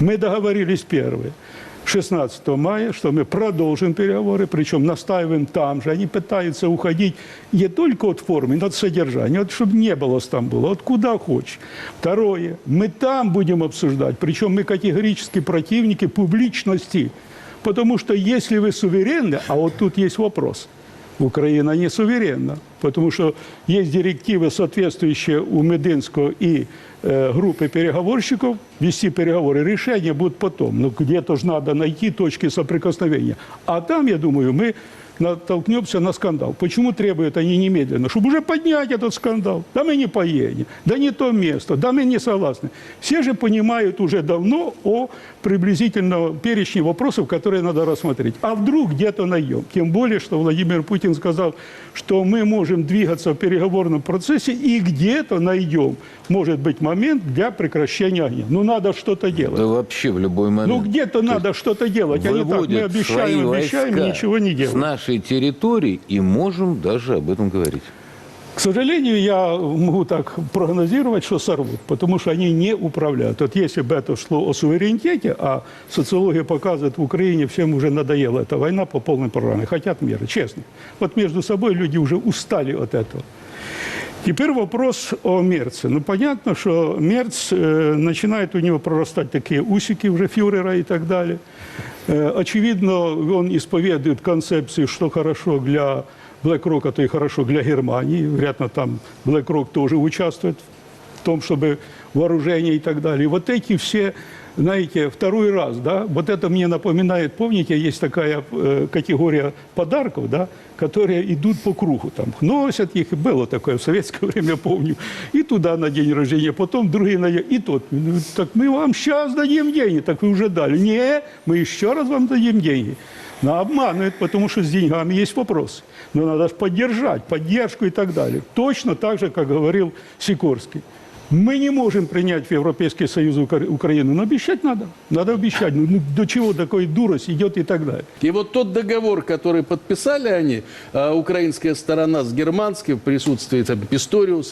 Мы договорились первые. 16 мая, что мы продолжим переговоры, причем настаиваем там же. Они пытаются уходить не только от формы, но от содержания, вот, чтобы не было Стамбула, вот куда хочешь. Второе, мы там будем обсуждать, причем мы категорически противники публичности, потому что если вы суверенны, а вот тут есть вопрос – Украина не суверенна, потому что есть директивы, соответствующие у Мединского и э, группы переговорщиков, вести переговоры. Решения будут потом. Но где-то же надо найти точки соприкосновения. А там, я думаю, мы натолкнемся на скандал. Почему требуют они немедленно? Чтобы уже поднять этот скандал. Да мы не поедем, да не то место, да мы не согласны. Все же понимают уже давно о приблизительном перечне вопросов, которые надо рассмотреть. А вдруг где-то найдем? Тем более, что Владимир Путин сказал, что мы можем двигаться в переговорном процессе и где-то найдем, может быть, момент для прекращения огня. Ну, надо что-то делать. Да вообще в любой момент. Ну, где-то надо что-то делать, а не так. Мы обещаем, обещаем, ничего не С делаем. Нашей территории и можем даже об этом говорить. К сожалению, я могу так прогнозировать, что сорвут, потому что они не управляют. Вот если бы это шло о суверенитете, а социология показывает, в Украине всем уже надоела эта война по полной программе, хотят меры, честно. Вот между собой люди уже устали от этого. Теперь вопрос о Мерце. Ну, понятно, что Мерц, э, начинает у него прорастать такие усики уже фюрера и так далее. Э, очевидно, он исповедует концепцию, что хорошо для BlackRock, то и хорошо для Германии. Вероятно, там BlackRock тоже участвует в том, чтобы вооружение и так далее. И вот эти все, знаете, второй раз, да, вот это мне напоминает, помните, есть такая э, категория подарков, да, которые идут по кругу, там, носят их, было такое в советское время, помню, и туда на день рождения, потом другие на день, и тот, ну, так мы вам сейчас дадим деньги, так вы уже дали. Не, мы еще раз вам дадим деньги. Но обманывают, потому что с деньгами есть вопрос. Но надо же поддержать, поддержку и так далее. Точно так же, как говорил Сикорский. Мы не можем принять в Европейский Союз Укра- Украину, но обещать надо. Надо обещать. Ну, ну, до чего такой дурость идет и так далее. И вот тот договор, который подписали они, а, украинская сторона с германской, в присутствии там,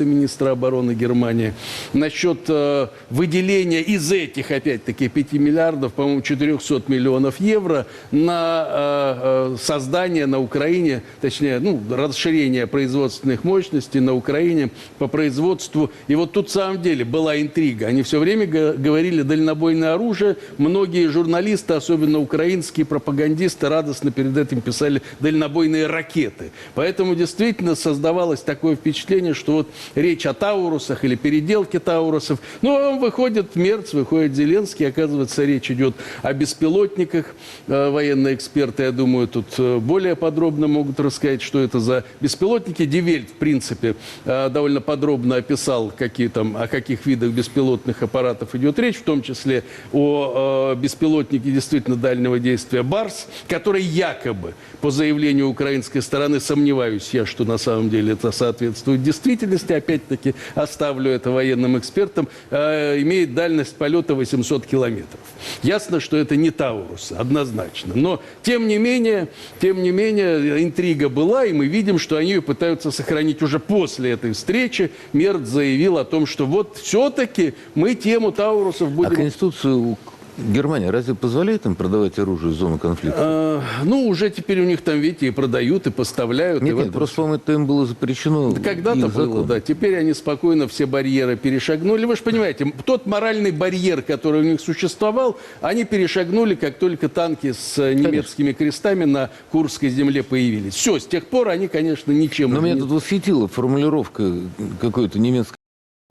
министра обороны Германии, насчет э, выделения из этих, опять-таки, 5 миллиардов, по-моему, 400 миллионов евро на э, создание на Украине, точнее, ну, расширение производственных мощностей на Украине по производству. И вот тут, в самом деле, была интрига. Они все время го- говорили дальнобойное оружие. Многие журналисты, особенно украинские пропагандисты, радостно перед этим писали дальнобойные ракеты. Поэтому действительно создавалось такое впечатление, что вот речь о Таурусах или переделке Таурусов. Ну, а выходит Мерц, выходит Зеленский, оказывается, речь идет о беспилотниках. Э, Военные эксперты, я думаю, тут э, более подробно могут рассказать, что это за беспилотники. Дивельт, в принципе, э, довольно подробно описал, какие там, о каких видах беспилотных аппаратов идет речь, в том числе о э, беспилотнике действительно дальнего действия «Барс», который якобы, по заявлению украинской стороны, сомневаюсь я, что на самом деле это соответствует действительности, опять-таки оставлю это военным экспертам, э, имеет дальность полета 800 километров. Ясно, что это не Таурус, однозначно. Но, тем не менее, тем не менее, интрига была, и мы видим, что они ее пытаются сохранить уже после этой встречи. Мерт заявил о том, что вот все-таки мы тему Таурусов А будем... Конституция у- Германии разве позволяет им продавать оружие в зону конфликта? Э, ну, уже теперь у них там, видите, и продают, и поставляют. и нет, в нет, этом просто, по-моему, это им было запрещено. Когда-то их было, законом. да. Теперь они спокойно все барьеры перешагнули. Вы же понимаете, тот моральный барьер, который у них существовал, они перешагнули, как только танки с э, немецкими крестами на Курской земле появились. Все, с тех пор они, конечно, ничем Но меня не- тут восхитила формулировка какой-то немецкой,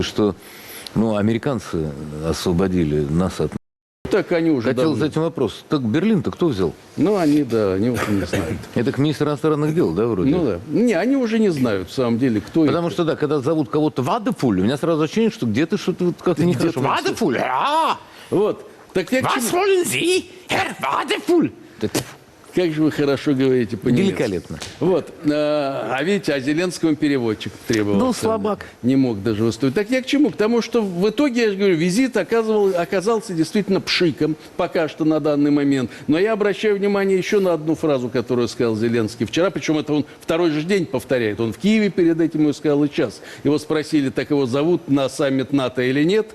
что ну, американцы освободили нас от... Так они уже Хотел давно. задать вопрос. Так Берлин-то кто взял? Ну, они, да, они уже не знают. Это к министру иностранных дел, да, вроде? Ну да. Не, они уже не знают, в самом деле, кто Потому что, да, когда зовут кого-то Вадефуль, у меня сразу ощущение, что где-то что-то вот как-то нехорошо. Где-то Вадефуль, а! Вот. Так я к чему- wollen Sie, Herr Вадефуль? Как же вы хорошо говорите по-немецки. Великолепно. Вот. э, А видите, а Зеленскому переводчик требовался. Ну, слабак. Не мог даже выступить. Так я к чему? К тому, что в итоге, я же говорю, визит оказывал, оказался действительно пшиком пока что на данный момент. Но я обращаю внимание еще на одну фразу, которую сказал Зеленский вчера. Причем это он второй же день повторяет. Он в Киеве перед этим его сказал и сейчас. Его спросили, так его зовут на саммит НАТО или нет.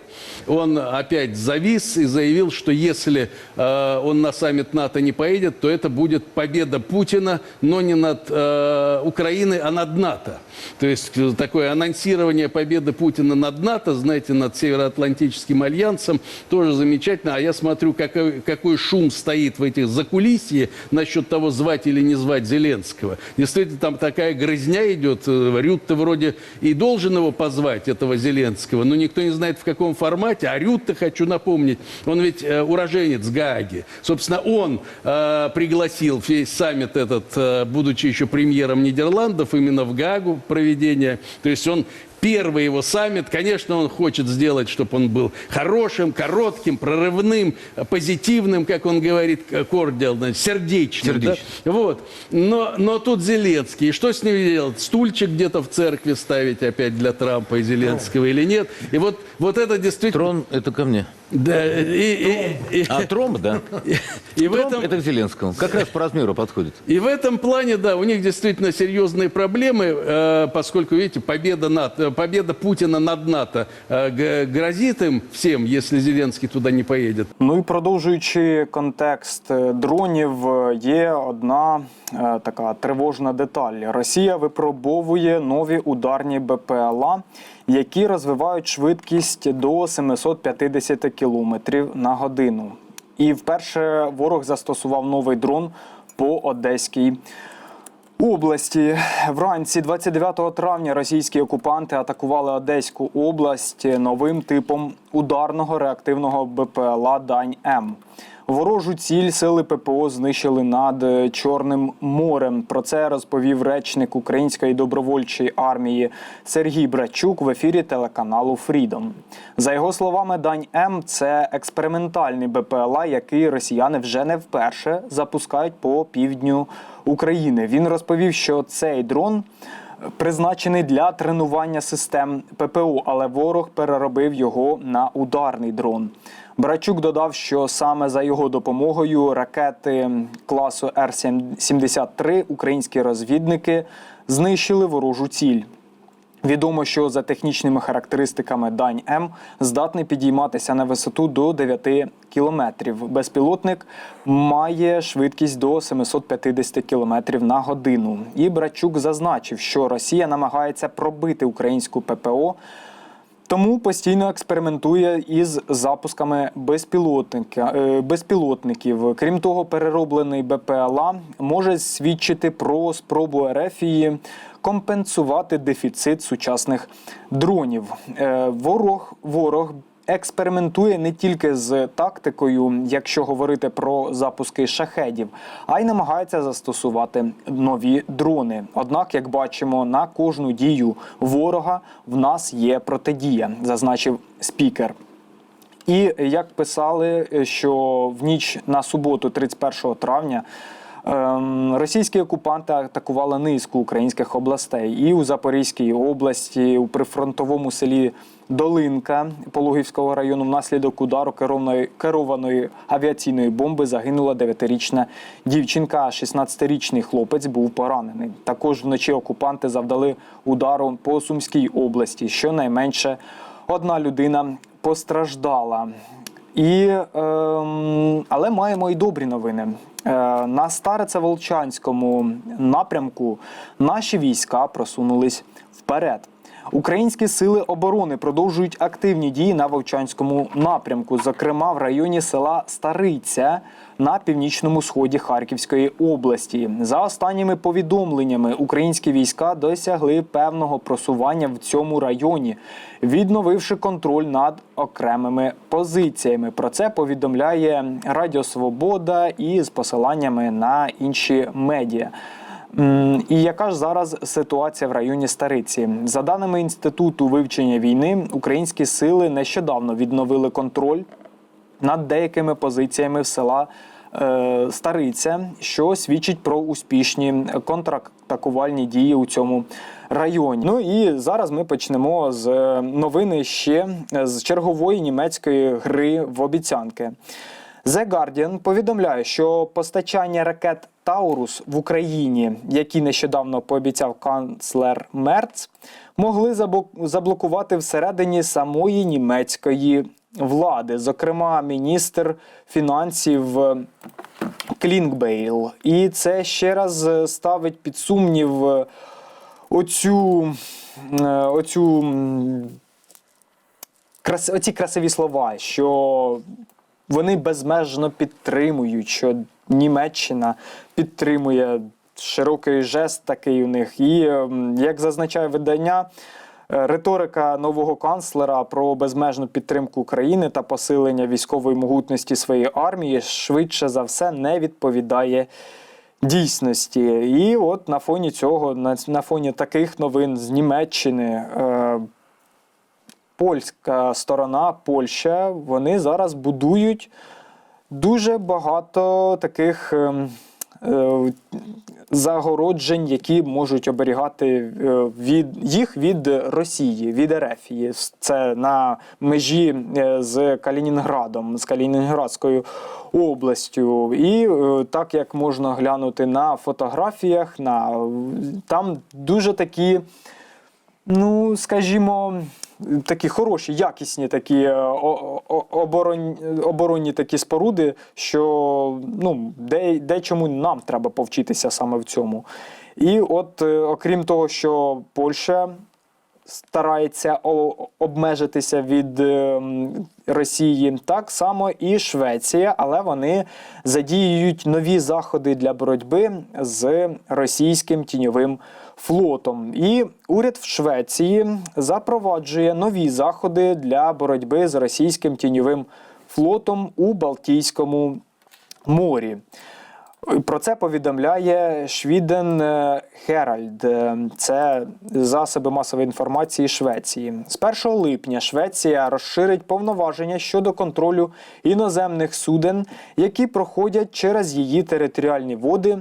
Он опять завис и заявил, что если э, он на саммит НАТО не поедет, то это будет победа Путина, но не над э, Украиной, а над НАТО. То есть э, такое анонсирование победы Путина над НАТО, знаете, над Североатлантическим альянсом, тоже замечательно. А я смотрю, какой, какой шум стоит в этих закулисье насчет того, звать или не звать Зеленского. Действительно, там такая грызня идет. Э, Рютте вроде и должен его позвать, этого Зеленского, но никто не знает, в каком формате. А Рютте, хочу напомнить, он ведь э, уроженец Гааги. Собственно, он э, пригласил весь саммит этот, э, будучи еще премьером Нидерландов, именно в Гагу проведение. То есть он Первый его саммит, конечно, он хочет сделать, чтобы он был хорошим, коротким, прорывным, э, позитивным, как он говорит, э, кордиал, значит, сердечным. да? Сердечным. Вот. Но, но тут Зеленский. И что с ним делать? Стульчик где-то в церкви ставить опять для Трампа и Зеленского или нет? И вот, вот это действительно... Трон – это ко мне. Да, и, и- и- А тромб, да. и в Тромб этом... – это к Зеленскому. Как раз по размеру подходит. И в этом плане, да, у них действительно серьезные проблемы, э, поскольку, видите, победа, НАТО, победа Путина над НАТО э, грозит им всем, если Зеленский туда не поедет. Ну і продовжуючи контекст е, дронів, е, є одна е, така тривожна деталь. Росія випробовує нові ударні БПЛА, які розвивають швидкість до 750 км на годину. І вперше ворог застосував новий дрон по Одеській області. Вранці 29 травня російські окупанти атакували Одеську область новим типом ударного реактивного БПЛА Дань М. Ворожу ціль сили ППО знищили над е, Чорним морем. Про це розповів речник Української добровольчої армії Сергій Брачук в ефірі телеканалу Фрідом. За його словами, Дань М це експериментальний БПЛА, який росіяни вже не вперше запускають по півдню України. Він розповів, що цей дрон призначений для тренування систем ППО, але ворог переробив його на ударний дрон. Брачук додав, що саме за його допомогою ракети класу Р-73 українські розвідники знищили ворожу ціль. Відомо, що за технічними характеристиками Дань М здатний підійматися на висоту до 9 кілометрів. Безпілотник має швидкість до 750 кілометрів на годину. І Брачук зазначив, що Росія намагається пробити українську ППО. Тому постійно експериментує із запусками е, безпілотників. Крім того, перероблений БПЛА може свідчити про спробу Ерефії компенсувати дефіцит сучасних дронів. Е, Ворог, ворог експериментує не тільки з тактикою, якщо говорити про запуски шахедів, а й намагається застосувати нові дрони. Однак, як бачимо, на кожну дію ворога в нас є протидія, зазначив спікер. І як писали, що в ніч на суботу, 31 травня, російські окупанти атакували низку українських областей. І у Запорізькій області, у прифронтовому селі Долинка Пологівського району, внаслідок удару керованої, керованої авіаційної бомби загинула 9-річна дівчинка, а 16-річний хлопець був поранений. Також вночі окупанти завдали удару по Сумській області. Щонайменше одна людина постраждала. І, ем, але маємо і добрі новини. Е, на Старицеволчанському напрямку наші війська просунулись вперед. Українські сили оборони продовжують активні дії на Вовчанському напрямку, зокрема в районі села Стариця на північному сході Харківської області. За останніми повідомленнями, українські війська досягли певного просування в цьому районі, відновивши контроль над окремими позиціями. Про це повідомляє Радіо Свобода і з посиланнями на інші медіа. І яка ж зараз ситуація в районі Стариці? За даними інституту вивчення війни, українські сили нещодавно відновили контроль над деякими позиціями в села е, Стариця, що свідчить про успішні контрактакувальні дії у цьому районі. Ну і зараз ми почнемо з е, новини ще з чергової німецької гри в обіцянки. The Guardian повідомляє, що постачання ракет Таурус в Україні, які нещодавно пообіцяв канцлер Мерц, могли заблокувати всередині самої німецької влади, зокрема міністр фінансів е, Клінгбейл. І це ще раз е, ставить під сумнів е, оцю, оцю оці красиві слова, що вони безмежно підтримують, що Німеччина підтримує широкий жест такий у них. І ем, як зазначає видання, е, риторика нового канцлера про безмежну підтримку України та посилення військової могутності своєї армії швидше за все не відповідає дійсності. І от на фоні цього, на, на фоні таких новин з Німеччини. Е, польська сторона, Польща, вони зараз будують дуже багато таких ем, е, загороджень, які можуть оберігати е, від, їх від Росії, від Ерефії. Це на межі е, з Калінінградом, з Калінінградською областю. І так як можна глянути на фотографіях, на, там дуже такі ну, скажімо, такі хороші, якісні такі е, о- о- оборонь, оборонні такі споруди, що ну, де, дечому нам треба повчитися саме в цьому. І от, е, окрім того, що Польща старається обмежитися від ем, Росії, так само і Швеція, але вони задіюють нові заходи для боротьби з російським тіньовим флотом. І уряд в Швеції запроваджує нові заходи для боротьби з російським тіньовим флотом у Балтійському морі. Про це повідомляє Швіден е, Херальд. Е, Це засоби масової інформації Швеції. З 1 липня Швеція розширить повноваження щодо контролю іноземних суден, які проходять через її територіальні води.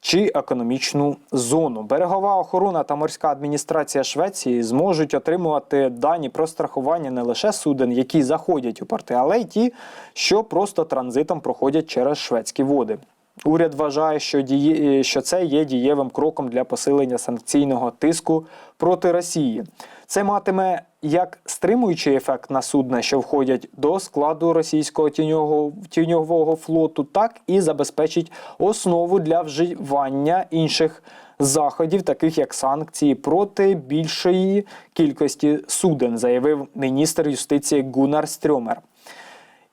Чи економічну зону берегова охорона та морська адміністрація Швеції зможуть отримувати дані про страхування не лише суден, які заходять у порти, але й ті, що просто транзитом проходять через шведські води. Уряд вважає, що, діє, що це є дієвим кроком для посилення санкційного тиску проти Росії. Це матиме як стримуючий ефект на судна, що входять до складу російського тіньового, тіньового флоту, так і забезпечить основу для вживання інших заходів, таких як санкції проти більшої кількості суден, заявив міністр юстиції Гунар Стрьомер.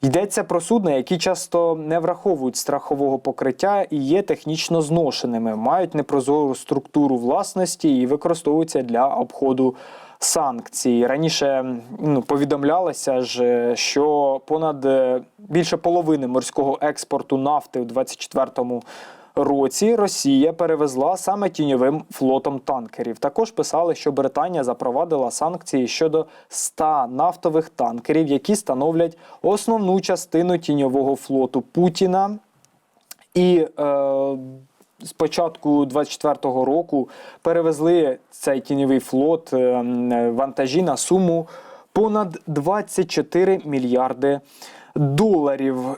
Йдеться про судна, які часто не враховують страхового покриття і є технічно зношеними, мають непрозору структуру власності і використовуються для обходу санкцій. Раніше ну, повідомлялося ж, що понад е, більше половини морського експорту нафти у 2024 році Росія перевезла саме тіньовим флотом танкерів. Також писали, що Британія запровадила санкції щодо 100 нафтових танкерів, які становлять основну частину тіньового флоту Путіна. І е, з початку 24-го року перевезли цей тіньовий флот е, вантажі на суму понад 24 мільярди доларів.